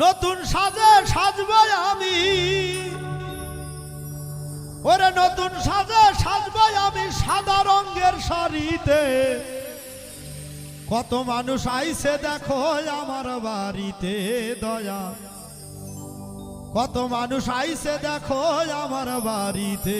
নতুন সাজে সাজবো আমি। ওরে নতুন সাজে সাজবো আমি সাদা রঙের শাড়িতে। কত মানুষ আইছে দেখো আমার বাড়িতে, দয়া। কত মানুষ আইছে দেখো আমার বাড়িতে।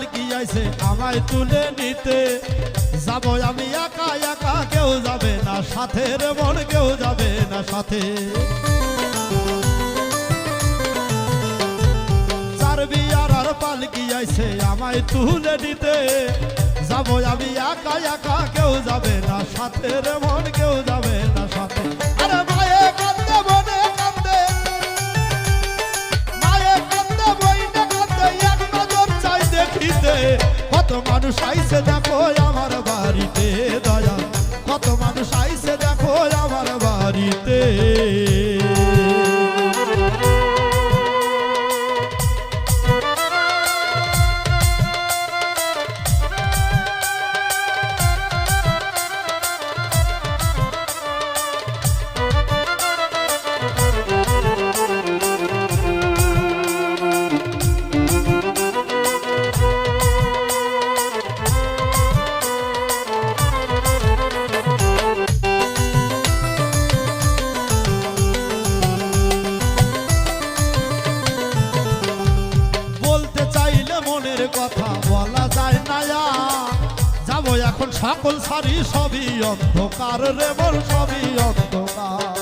আর পালকি আইছে? আমায় তুলে নিতে। যাব আমি একা একা কেউ যাবে না। সাথে রে মন কেউ যাবে না সাথে। আমায় তুলে নিতে। যাব আমি একা একা কেউ যাবে না। সাথে রে মন কেউ যাবে না সাথে। আরে যাব এখন সকল সারি, সবই অন্ধকার রে সবই অন্ধকার।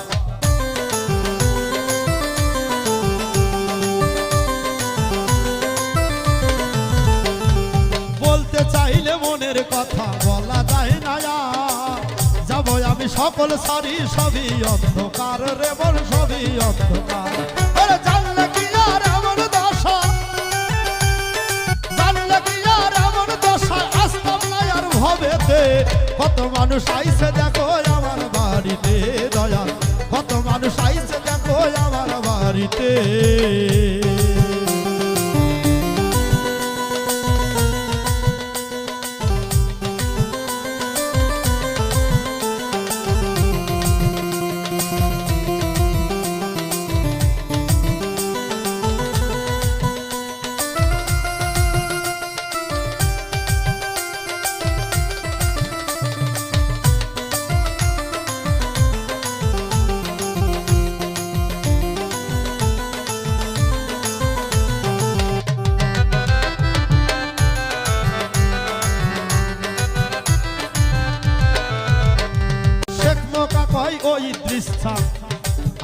বলতে চাইলে মনের কথা বলা যায় না যাব আমি সকল সারি, সবই অন্ধকার রে মোর সবই অন্ধকার। মানুষ আইসে দেখো আমার বাড়িতে দয়া। কত মানুষ আইসে দেখো আমার বাড়িতে। কয় ওই দৃশ্য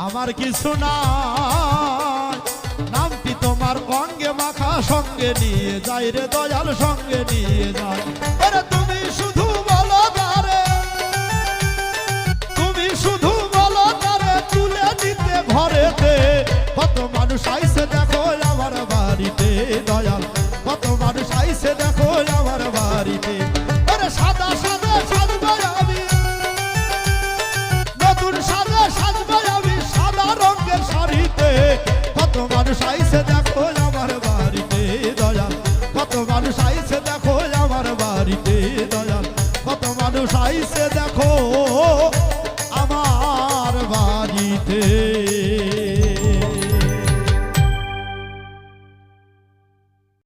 আমার কিছু নামটি তোমার অঙ্গে মাখা সঙ্গে নিয়ে যাই রে দয়াল, সঙ্গে নিয়ে যাই তুমি শুধু বলো তারে তুমি শুধু বলো তারে তুলে দিতে ঘরেতে। কত মানুষ আইছে কত মানুষ